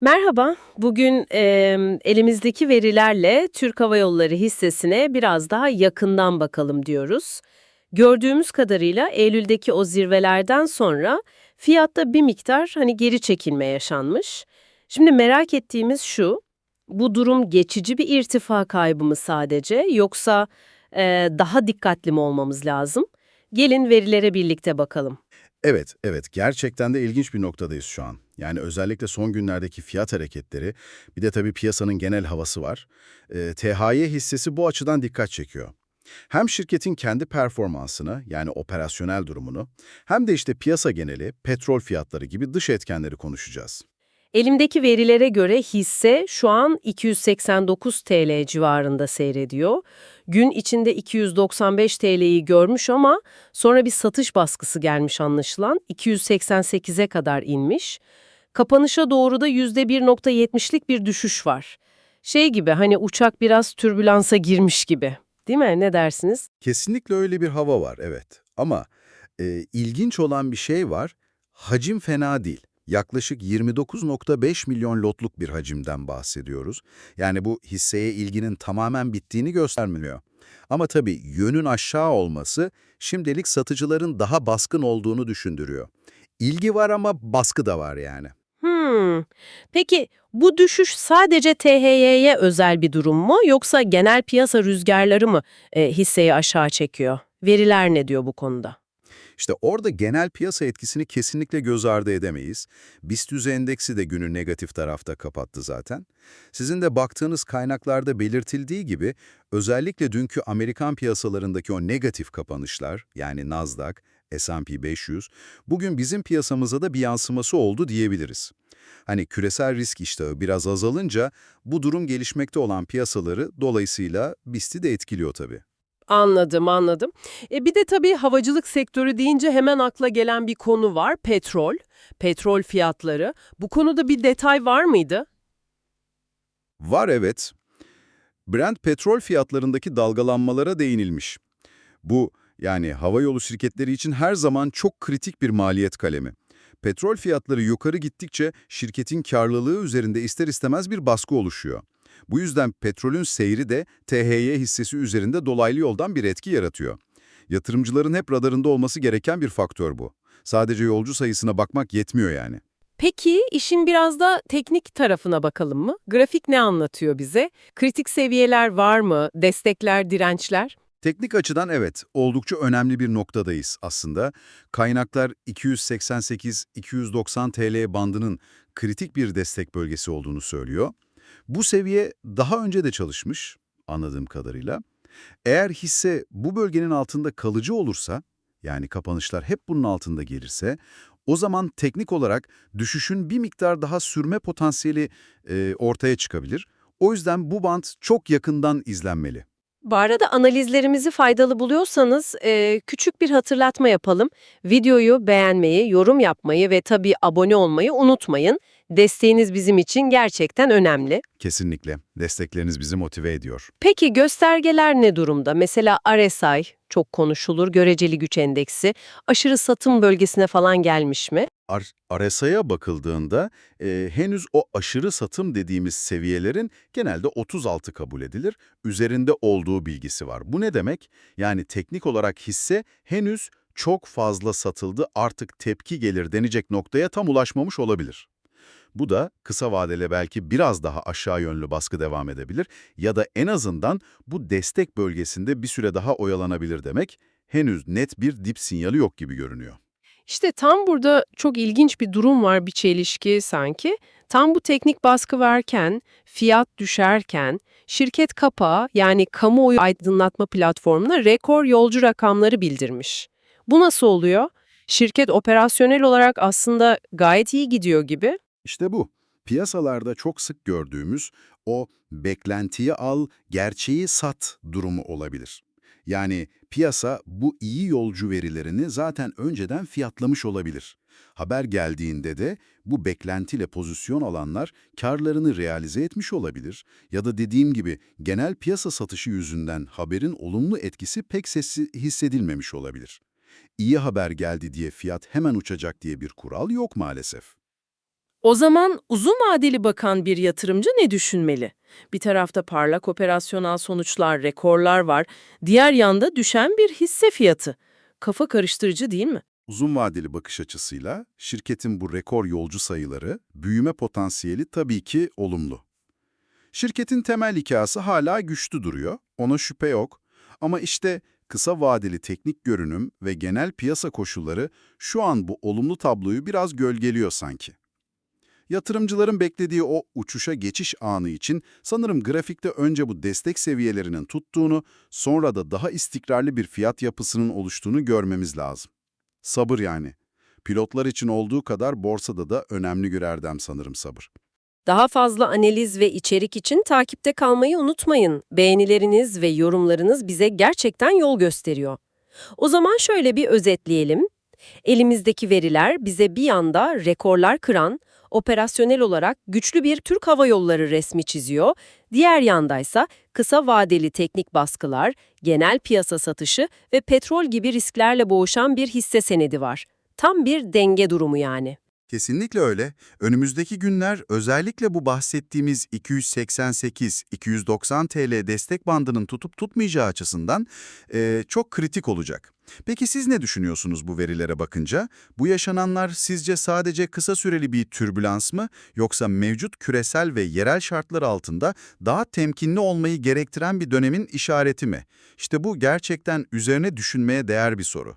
Merhaba, bugün em, elimizdeki verilerle Türk Hava Yolları hissesine biraz daha yakından bakalım diyoruz. Gördüğümüz kadarıyla Eylül'deki o zirvelerden sonra fiyatta bir miktar hani geri çekilme yaşanmış. Şimdi merak ettiğimiz şu, bu durum geçici bir irtifa kaybı mı sadece yoksa e, daha dikkatli mi olmamız lazım? Gelin verilere birlikte bakalım. Evet, evet. Gerçekten de ilginç bir noktadayız şu an. Yani özellikle son günlerdeki fiyat hareketleri, bir de tabii piyasanın genel havası var. Ee, THY hissesi bu açıdan dikkat çekiyor. Hem şirketin kendi performansını, yani operasyonel durumunu, hem de işte piyasa geneli, petrol fiyatları gibi dış etkenleri konuşacağız. Elimdeki verilere göre hisse şu an 289 TL civarında seyrediyor. Gün içinde 295 TL'yi görmüş ama sonra bir satış baskısı gelmiş anlaşılan. 288'e kadar inmiş. Kapanışa doğru da %1.70'lik bir düşüş var. Şey gibi hani uçak biraz türbülansa girmiş gibi. Değil mi? Ne dersiniz? Kesinlikle öyle bir hava var, evet. Ama e, ilginç olan bir şey var, hacim fena değil. Yaklaşık 29.5 milyon lotluk bir hacimden bahsediyoruz. Yani bu hisseye ilginin tamamen bittiğini göstermiyor. Ama tabii yönün aşağı olması şimdilik satıcıların daha baskın olduğunu düşündürüyor. İlgi var ama baskı da var yani. Hmm. Peki bu düşüş sadece THY'ye özel bir durum mu yoksa genel piyasa rüzgarları mı e, hisseyi aşağı çekiyor? Veriler ne diyor bu konuda? İşte orada genel piyasa etkisini kesinlikle göz ardı edemeyiz. BIST endeksi de günü negatif tarafta kapattı zaten. Sizin de baktığınız kaynaklarda belirtildiği gibi özellikle dünkü Amerikan piyasalarındaki o negatif kapanışlar yani Nasdaq, S&P 500 bugün bizim piyasamıza da bir yansıması oldu diyebiliriz. Hani küresel risk iştahı biraz azalınca bu durum gelişmekte olan piyasaları dolayısıyla BIST'i de etkiliyor tabii. Anladım, anladım. E bir de tabii havacılık sektörü deyince hemen akla gelen bir konu var, petrol. Petrol fiyatları. Bu konuda bir detay var mıydı? Var evet. Brent petrol fiyatlarındaki dalgalanmalara değinilmiş. Bu yani havayolu şirketleri için her zaman çok kritik bir maliyet kalemi. Petrol fiyatları yukarı gittikçe şirketin karlılığı üzerinde ister istemez bir baskı oluşuyor. Bu yüzden petrolün seyri de THY hissesi üzerinde dolaylı yoldan bir etki yaratıyor. Yatırımcıların hep radarında olması gereken bir faktör bu. Sadece yolcu sayısına bakmak yetmiyor yani. Peki işin biraz da teknik tarafına bakalım mı? Grafik ne anlatıyor bize? Kritik seviyeler var mı? Destekler, dirençler? Teknik açıdan evet, oldukça önemli bir noktadayız aslında. Kaynaklar 288-290 TL bandının kritik bir destek bölgesi olduğunu söylüyor. Bu seviye daha önce de çalışmış anladığım kadarıyla. Eğer hisse bu bölgenin altında kalıcı olursa, yani kapanışlar hep bunun altında gelirse, o zaman teknik olarak düşüşün bir miktar daha sürme potansiyeli e, ortaya çıkabilir. O yüzden bu band çok yakından izlenmeli. Bu arada analizlerimizi faydalı buluyorsanız e, küçük bir hatırlatma yapalım. Videoyu beğenmeyi, yorum yapmayı ve tabii abone olmayı unutmayın. Desteğiniz bizim için gerçekten önemli. Kesinlikle. Destekleriniz bizi motive ediyor. Peki göstergeler ne durumda? Mesela RSI çok konuşulur, göreceli güç endeksi aşırı satım bölgesine falan gelmiş mi? RSI'ye bakıldığında e, henüz o aşırı satım dediğimiz seviyelerin genelde 36 kabul edilir, üzerinde olduğu bilgisi var. Bu ne demek? Yani teknik olarak hisse henüz çok fazla satıldı artık tepki gelir denecek noktaya tam ulaşmamış olabilir. Bu da kısa vadeli belki biraz daha aşağı yönlü baskı devam edebilir ya da en azından bu destek bölgesinde bir süre daha oyalanabilir demek, henüz net bir dip sinyali yok gibi görünüyor. İşte tam burada çok ilginç bir durum var, bir çelişki sanki. Tam bu teknik baskı varken, fiyat düşerken, şirket kapağı yani kamuoyu aydınlatma platformuna rekor yolcu rakamları bildirmiş. Bu nasıl oluyor? Şirket operasyonel olarak aslında gayet iyi gidiyor gibi. İşte bu. Piyasalarda çok sık gördüğümüz o beklentiyi al, gerçeği sat durumu olabilir. Yani piyasa bu iyi yolcu verilerini zaten önceden fiyatlamış olabilir. Haber geldiğinde de bu beklentiyle pozisyon alanlar karlarını realize etmiş olabilir ya da dediğim gibi genel piyasa satışı yüzünden haberin olumlu etkisi pek sesi hissedilmemiş olabilir. İyi haber geldi diye fiyat hemen uçacak diye bir kural yok maalesef. O zaman uzun vadeli bakan bir yatırımcı ne düşünmeli? Bir tarafta parlak operasyonel sonuçlar, rekorlar var. Diğer yanda düşen bir hisse fiyatı. Kafa karıştırıcı değil mi? Uzun vadeli bakış açısıyla şirketin bu rekor yolcu sayıları, büyüme potansiyeli tabii ki olumlu. Şirketin temel hikayesi hala güçlü duruyor, ona şüphe yok. Ama işte kısa vadeli teknik görünüm ve genel piyasa koşulları şu an bu olumlu tabloyu biraz gölgeliyor sanki. Yatırımcıların beklediği o uçuşa geçiş anı için sanırım grafikte önce bu destek seviyelerinin tuttuğunu, sonra da daha istikrarlı bir fiyat yapısının oluştuğunu görmemiz lazım. Sabır yani. Pilotlar için olduğu kadar borsada da önemli bir erdem sanırım sabır. Daha fazla analiz ve içerik için takipte kalmayı unutmayın. Beğenileriniz ve yorumlarınız bize gerçekten yol gösteriyor. O zaman şöyle bir özetleyelim. Elimizdeki veriler bize bir yanda rekorlar kıran, operasyonel olarak güçlü bir Türk Hava Yolları resmi çiziyor. Diğer yandaysa kısa vadeli teknik baskılar, genel piyasa satışı ve petrol gibi risklerle boğuşan bir hisse senedi var. Tam bir denge durumu yani. Kesinlikle öyle. Önümüzdeki günler özellikle bu bahsettiğimiz 288-290 TL destek bandının tutup tutmayacağı açısından eee, çok kritik olacak. Peki siz ne düşünüyorsunuz bu verilere bakınca? Bu yaşananlar sizce sadece kısa süreli bir türbülans mı yoksa mevcut küresel ve yerel şartlar altında daha temkinli olmayı gerektiren bir dönemin işareti mi? İşte bu gerçekten üzerine düşünmeye değer bir soru.